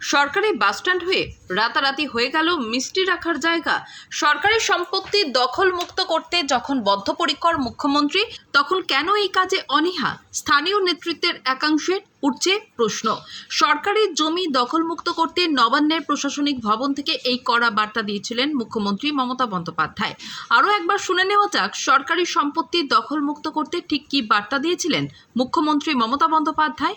সরকারি বাসস্ট্যান্ড হয়ে রাতারাতি হয়ে গেল মিষ্টি রাখার জায়গা। সরকারি সম্পত্তি দখল মুক্ত করতে যখন বদ্ধপরিকর মুখ্যমন্ত্রী, তখন কেন এই কাজে অনীহা? স্থানীয় নেতৃত্বের একাংশের উঠছে প্রশ্ন। সরকারি জমি দখলমুক্ত করতে নবান্নের প্রশাসনিক ভবন থেকে এই কড়া বার্তা দিয়েছিলেন মুখ্যমন্ত্রী মমতা বন্দ্যোপাধ্যায়। আরও একবার শুনে নেওয়া যাক, সরকারি সম্পত্তি দখলমুক্ত করতে ঠিক কী বার্তা দিয়েছিলেন মুখ্যমন্ত্রী মমতা বন্দ্যোপাধ্যায়?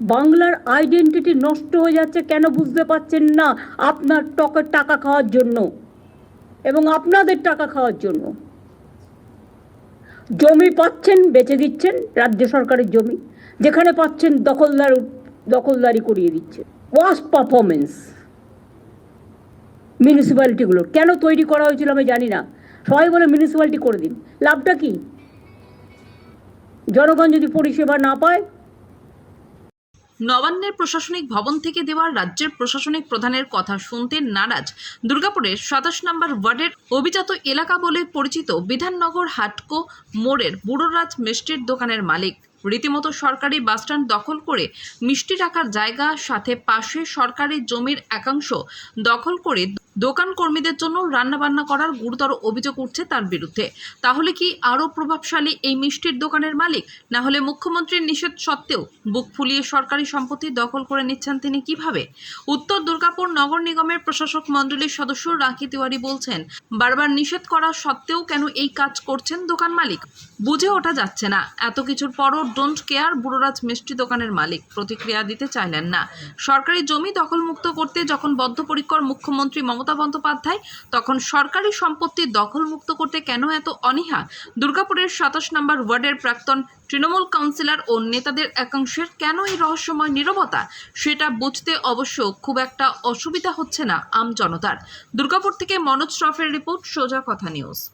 বাংলার আইডেন্টিটি নষ্ট হয়ে যাচ্ছে কেন বুঝতে পারছেন না? আপনার টকের টাকা খাওয়ার জন্য এবং আপনাদের টাকা খাওয়ার জন্য। জমি পাচ্ছেন, বেচে দিচ্ছেন, রাজ্য সরকারের জমি। যেখানে পাচ্ছেন, দখলদার, দখলদারি করিয়ে দিচ্ছে। ওয়াস পারফরমেন্স মিউনিসিপ্যালিটিগুলো কেন তৈরি করা হয়েছিল আমি জানি না। সবাই বলে মিউনিসিপ্যালিটি করে দিন। লাভটা কি? জনগণ যদি পরিষেবা না পায় নবান্নের প্রশাসনিক ভবন থেকে দেওয়া রাজ্যের প্রশাসনিক প্রধানের কথা শুনতে নারাজ। দুর্গাপুরের সাতাশ নম্বর ওয়ার্ডের অভিজাত এলাকা বলে পরিচিত বিধাননগর হাটকো মোড়ের বুড়োরাজ মিষ্টির দোকানের মালিক। রীতিমতো সরকারি বাসস্ট্যান্ড দখল করে মিষ্টি রাখার জায়গা সাথে পাশে সরকারি জমির একাংশ দখল করে দোকান কর্মীদের জন্য রান্নাবান্না করার গুরুতর অভিযোগ উঠছে তার বিরুদ্ধে। তাহলে কি আরও প্রভাবশালী এই মিষ্টির দোকানের মালিক? না হলে মুখ্যমন্ত্রীর নিষেধ সত্ত্বেও বুক ফুলিয়ে সরকারি সম্পত্তি দখল করে নিচ্ছেন তিনি কীভাবে? উত্তর দুর্গাপুর নগর নিগমের প্রশাসক মণ্ডলীর সদস্য রাখি তিওয়ারি বলছেন, বারবার নিষেধ করা সত্ত্বেও কেন এই কাজ করছেন দোকান মালিক? বুঝে ওঠা যাচ্ছে না। এত কিছুর পরও ডোন্ট কেয়ার বুড়োরাজ মিষ্টি দোকানের মালিক। প্রতিক্রিয়া দিতে চাইলেন না। সরকারি জমি দখলমুক্ত করতে যখন বদ্ধপরিকর মুখ্যমন্ত্রী মমতা বন্দ্যোপাধ্যায়, তখন সরকারি সম্পত্তি দখলমুক্ত করতে কেন এত অনীহা? দুর্গাপুরের সাতাশ নম্বর ওয়ার্ডের প্রাক্তন তৃণমূল কাউন্সিলর ও নেতাদের একাংশের কেন এই রহস্যময় নিরবতা? সেটা বুঝতে অবশ্য খুব একটা অসুবিধা হচ্ছে না আম জনতার। দুর্গাপুর থেকে মনোজ শ্রফের রিপোর্ট, সোজা কথা নিউজ।